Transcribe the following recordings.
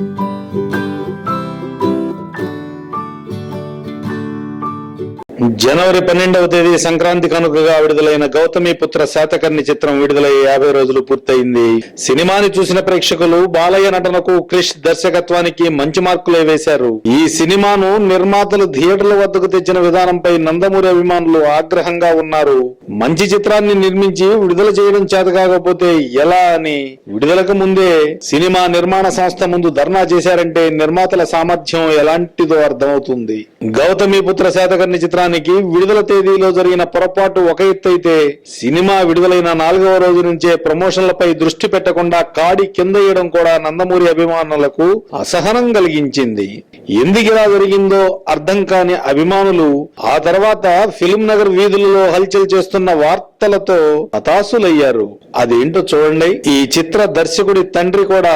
Thank you. జనవరి పన్నెండవ తేదీ సంక్రాంతి కనుకగా విడుదలైన గౌతమి పుత్ర శాతకర్ణి చిత్రం విడుదలై యాభై రోజులు పూర్తయింది. సినిమాని చూసిన ప్రేక్షకులు బాలయ్య నటనకు క్రిష్ దర్శకత్వానికి మంచి మార్కులే వేశారు. ఈ సినిమాను నిర్మాతలు థియేటర్ల వద్దకు తెచ్చిన విధానంపై నందమూరి అభిమానులు ఆగ్రహంగా ఉన్నారు. మంచి చిత్రాన్ని నిర్మించి విడుదల చేయడం చేత కాకపోతే ఎలా అని విడుదలకు ముందే సినిమా నిర్మాణ సంస్థ ముందు ధర్నా చేశారంటే నిర్మాతల సామర్థ్యం ఎలాంటిదో అర్థమవుతుంది. గౌతమి పుత్ర శాతకర్ణి చిత్రాన్ని చిత్రానికి విడుదల తేదీలో జరిగిన పొరపాటు ఒక ఎత్తు అయితే సినిమా విడుదలైన నాలుగవ రోజు నుంచే ప్రమోషన్లపై దృష్టి పెట్టకుండా కాడి కింద వేయడం కూడా నందమూరి అభిమానులకు అసహనం కలిగించింది. ఎందుకు జరిగిందో అర్థం కాని అభిమానులు ఆ తర్వాత ఫిల్మ్ నగర్ వీధులలో హల్చల్ చేస్తున్న వార్తలతో హతాశులయ్యారు. అదేంటో చూడండి. ఈ చిత్ర దర్శకుడి తండ్రి కూడా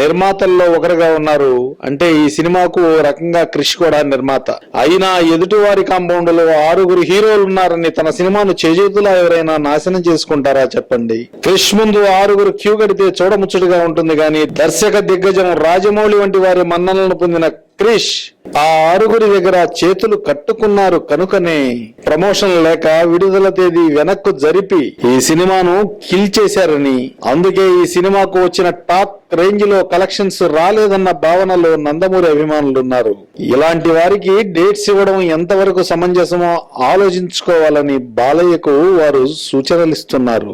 నిర్మాతల్లో ఒకరుగా ఉన్నారు. అంటే ఈ సినిమాకు ఓ రకంగా క్రిష్ కూడా నిర్మాత. అయినా ఎదుటివారి కాంపౌండ్ లో ఆరుగురు హీరోలు ఉన్నారని తన సినిమాను చేజేతులా ఎవరైనా నాశనం చేసుకుంటారా చెప్పండి. క్రిష్ ముందు ఆరుగురు క్యూ కడితే చూడముచ్చటగా ఉంటుంది కానీ దర్శక దిగ్గజం రాజమౌళి వంటి వారి మన్ననలను పొందిన క్రిష్ ఆ ఆరుగురి దగ్గర చేతులు కట్టుకున్నారు కనుకనే ప్రమోషన్ లేక విడుదల తేదీ వెనక్కు జరిపి ఈ సినిమాను కిల్ చేశారని. అందుకే ఈ సినిమాకు వచ్చిన టాప్ రేంజ్లో కలెక్షన్స్ రాలేదన్న భావనలో నందమూరి అభిమానులు ఉన్నారు ఇలాంటి వారికి డేట్స్ ఇవ్వడం ఎంతవరకు సమంజసమో ఆలోచించుకోవాలని బాలయ్యకు వారు సూచనలిస్తున్నారు.